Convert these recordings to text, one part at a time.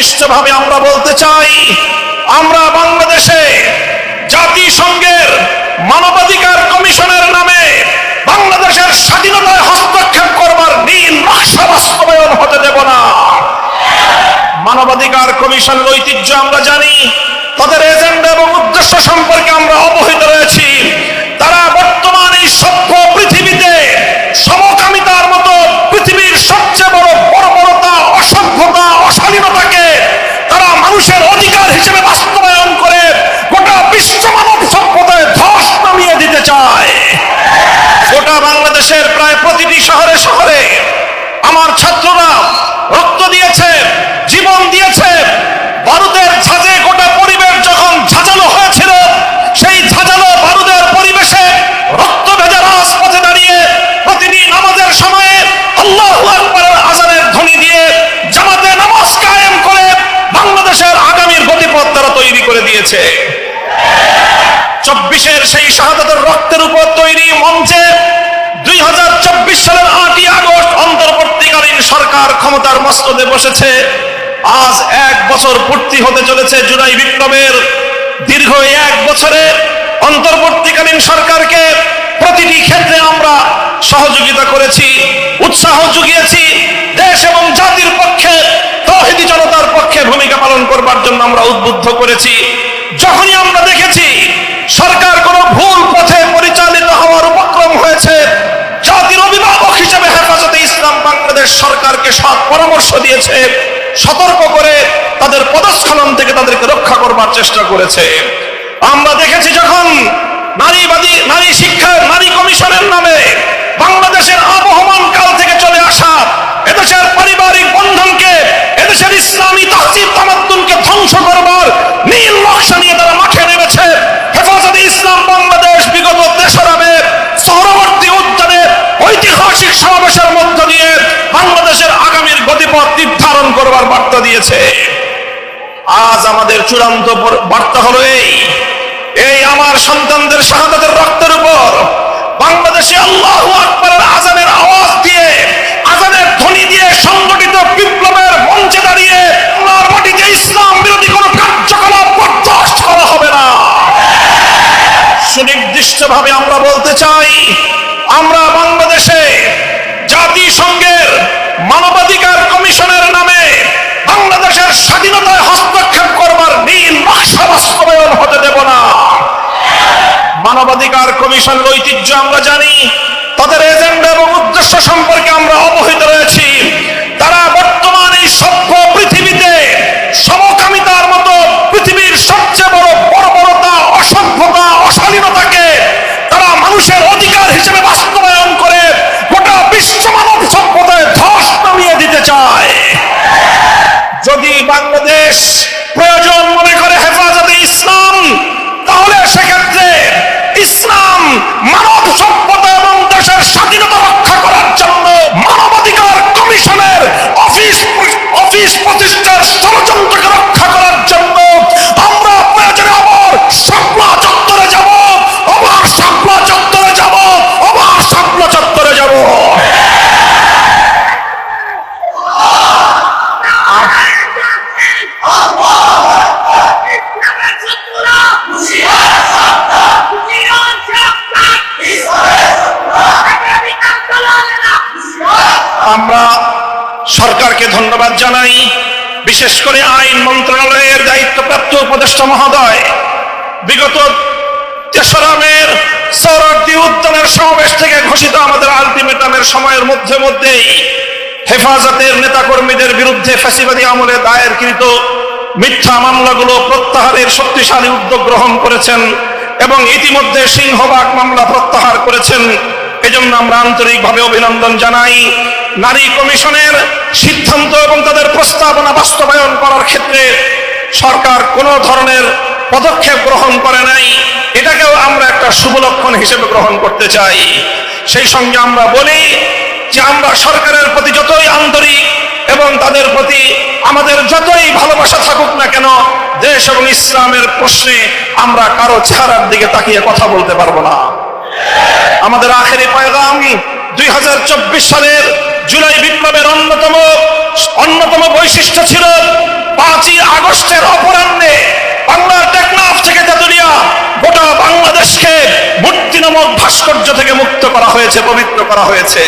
সুনির্দিষ্টভাবে আমরা বলতে চাই, আমরা বাংলাদেশে জাতিসংঘের মানবাধিকার কমিশনের নামে বাংলাদেশের স্বাধীনতায় হস্তক্ষেপ করবার নীল নকশা বাস্তবায়ন হতে দেব না। মানবাধিকার কমিশনের ঐতিহ্য আমরা জানি, তাদের এজেন্ডা এবং উদ্দেশ্য সম্পর্কে আমরা অবহিত রয়েছি তারা বর্তমান এই সভ্য পৃথিবীতে সমকামিতার মতো পৃথিবীর সবচেয়ে বড় বর্বরতা অসভ্যতা অশালীনতাকে তারা মানুষের অধিকার হিসেবে বাস্তবায়ন করে গোটা বিশ্ব মানব সভ্যতায় ধস নামিয়ে দিতে চায় গোটা বাংলাদেশের প্রায় প্রতিটি শহরে শহরে আমার ছাত্ররা রক্ত দিয়েছে জীবন দিয়েছে বারুদের ঝাঁজে গোটা পরিবেশ যখন ঝাঁঝালো হয়েছিল সেই ঝাঁঝালো বারুদের পরিবেশে রক্ত ভেজা রাজপথে দাঁড়িয়ে প্রতিদিন নামাজের সময়ে আল্লাহ আকবরের আজানের ধ্বনি দিয়ে জামাতে নামাজ কায়েম করে বাংলাদেশের আগামীর গতিপথ তারা তৈরি করে দিয়েছে চব্বিশের সেই শাহাদাতের রক্তের উপর তৈরি মঞ্চে দুই হাজার চব্বিশ সালের আটই আগস্ট অন্তর্বর্তীকালীন সরকার ক্ষমতার মস্তদে বসেছে। আজ এক বছর পূর্তি হতে চলেছে জুলাই বিপ্লবের। দীর্ঘ এক বছরে অন্তর্বর্তীকালীন সরকারকে প্রতিটি ক্ষেত্রে আমরা সহযোগিতা করেছি, উৎসাহ জুগিয়েছি দেশ এবং জাতির পক্ষে, তহিদি জনতার পক্ষে ভূমিকা পালন করবার জন্য আমরা উদ্বুদ্ধ করেছি। যখনই আমরা দেখেছি সরকার কোনো ভুল পথে পরিচালিত হওয়ার উপক্রম হয়েছে, জাতির অভিভাবক হিসেবে হেফাজতে ইসলাম বাংলাদেশ সরকারকে সৎ পরামর্শ দিয়েছে, সতর্ক করে তাদের পদস্খলন থেকে তাদেরকে রক্ষা করবার চেষ্টা করেছে। আমরা দেখেছি যখন নারীবাদী নারী শিক্ষা, নারী কমিশনের নামে বাংলাদেশের আবহমান কাল থেকে চলে আসা এদেশের পারিবারিক বন্ধনকে, এদেশের ইসলামী তাহজিব তামাদ্দুনকে ধ্বংস করবার নীল নকশা নিয়ে তারা মাঠে নেমেছে হেফাজতে ইসলাম বাংলাদেশ বিগত তেসরাবে সহরবর্তী উদ্যানে ঐতিহাসিক সমাবেশের মধ্য দিয়ে বাংলাদেশের আগামীর গতিপথ নির্ধারণ করবার বার্তা দিয়েছে। আজ আমাদের চূড়ান্ত বার্তা হলো এই। এই আমার সন্তানদের শাহাদাতের রক্তের উপর বাংলাদেশে আল্লাহ আকবরের আজানের আওয়াজ দিয়ে আজানের ধ্বনি দিয়ে সংগঠিত বিপ্লবের মঞ্চে দাঁড়িয়ে আল্লাহর মাটিতে ইসলাম বিরোধী কোনো কার্যকলাপ বরদাস্ত করা হবে না। সুনির্দিষ্টভাবে আমরা বলতে চাই, আমরা বাংলাদেশে জাতিসংঘের মানবাধিকার কমিশনের নামে বাংলাদেশের স্বাধীনতায় হস্তক্ষেপ করবার নীল নকশা বাস্তবায়ন হতে দেব না। মানবাধিকার কমিশনের ঐতিহ্য আমরা জানি, তাদের এজেন্ডা এবং উদ্দেশ্য সম্পর্কে আমরা অবহিত রয়েছি তারা বর্তমান এই সভ্য পৃথিবীতে সমকামিতার মতো পৃথিবীর সবচেয়ে বড় বর্বরতা অসভ্যতা অশালীনতাকে তারা মানুষের অধিকার হিসেবে বাস্তবায়ন করে গোটা বিশ্ব মানব সভ্যতায় ধস নামিয়ে দিতে চায় যদি বাংলাদেশ প্রয়োজন মনে করে হেফাজতে ইসলাম তাহলে সেক্ষেত্রে ইসলাম মানব সভ্যতা এবং দেশের স্বাধীনতা রক্ষা করার জন্য মানবাধিকার কমিশনের অফিস অফিস প্রতিষ্ঠার ষড়যন্ত্রকে রক্ষা করার জন্য আমরা প্রয়োজনে আবার শাপলা চত্বরে যাব, আবার শাপলা চত্বরে যাব, আবার শাপলা চত্বরে যাব। আমরা সরকারকে ধন্যবাদ জানাই। বিশেষ করে আইন মন্ত্রণালয়ের দায়িত্বপ্রাপ্ত উপদেষ্টা মহোদয়। বিগত তেসরা মের সৌরদ্দি উদ্যানের সমাবেশ থেকে ঘোষিত আমাদের আলটিমেটামের সময়ের মধ্যে মধ্যেই হেফাজতের নেতাকর্মীদের বিরুদ্ধে ফ্যাসিবাদী আমলে দায়েরকৃত মিথ্যা মামলাগুলো প্রত্যাহারের শক্তিশালী উদ্যোগ গ্রহণ করেছেন এবং ইতিমধ্যে সিংহবাগ মামলা প্রত্যাহার করেছেন। এজন্য আমরা আন্তরিকভাবে অভিনন্দন জানাই। নারী কমিশনের সিদ্ধান্ত এবং তাদের প্রস্তাবনা বাস্তবায়ন করার ক্ষেত্রে সরকার কোনো ধরনের পদক্ষেপ গ্রহণ করে নাই। এটাকেও আমরা একটা শুভ লক্ষণ হিসেবে গ্রহণ করতে চাই। সেই সঙ্গে আমরা বলি যে আমরা সরকারের প্রতি যতই আন্তরিক এবং তাদের প্রতি আমাদের যতই ভালোবাসা থাকুক না কেন, দেশ এবং ইসলামের প্রশ্নে আমরা কারও চেহারার দিকে তাকিয়ে কথা বলতে পারব না। আমাদের আখেরি পয়গাম দুই হাজার চব্বিশ সালের জুলাই বিপ্লবের অন্যতম অন্যতম বৈশিষ্ট্য ছিল পাঁচই আগস্টের অপরাহ্নে বাংলার টেকনাফ থেকে তেতুলিয়া গোটা বাংলাদেশকে মূর্তি নামক ভাস্কর্য থেকে মুক্ত করা হয়েছে, পবিত্র করা হয়েছে।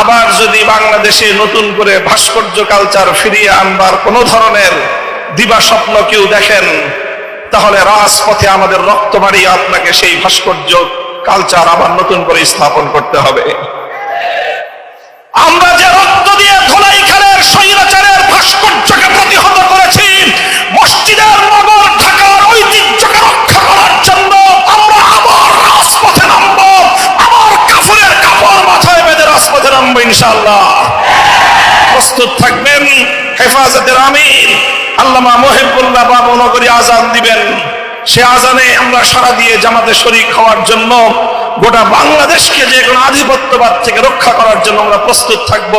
আবার যদি বাংলাদেশে নতুন করে ভাস্কর্য কালচার ফিরিয়ে আনবার কোন ধরনের দিবা স্বপ্ন কেউ দেখেন তাহলে রাজপথে আমাদের রক্ত মারিয়ে আপনাকে সেই ভাস্কর্য কালচার আবার নতুন করে স্থাপন করতে হবে। আমরা যে রক্ত দিয়ে ধোলাই খালের স্বৈরাচারের ভাস্কর্যকে প্রতিহত করেছি, মসজিদের নগর ঢাকার ঐতিহ্যকে রক্ষা করার জন্য আমরা আবার রাজপথে নামবো। আবার কাফনের কাপড় মাথায় বেঁধে রাজপথে নামবো ইনশাআল্লাহ। প্রস্তুত থাকবেন হেফাজতের আমির। আল্লামা মহিবুল্লাহ বাবু নগরী আজান দিবেন। সে আজানে আমরা সারা দিয়ে জামাতে শরিক হওয়ার জন্য গোটা বাংলাদেশকে যে কোনো আধিপত্যবাদ থেকে রক্ষা করার জন্য আমরা প্রস্তুত থাকব।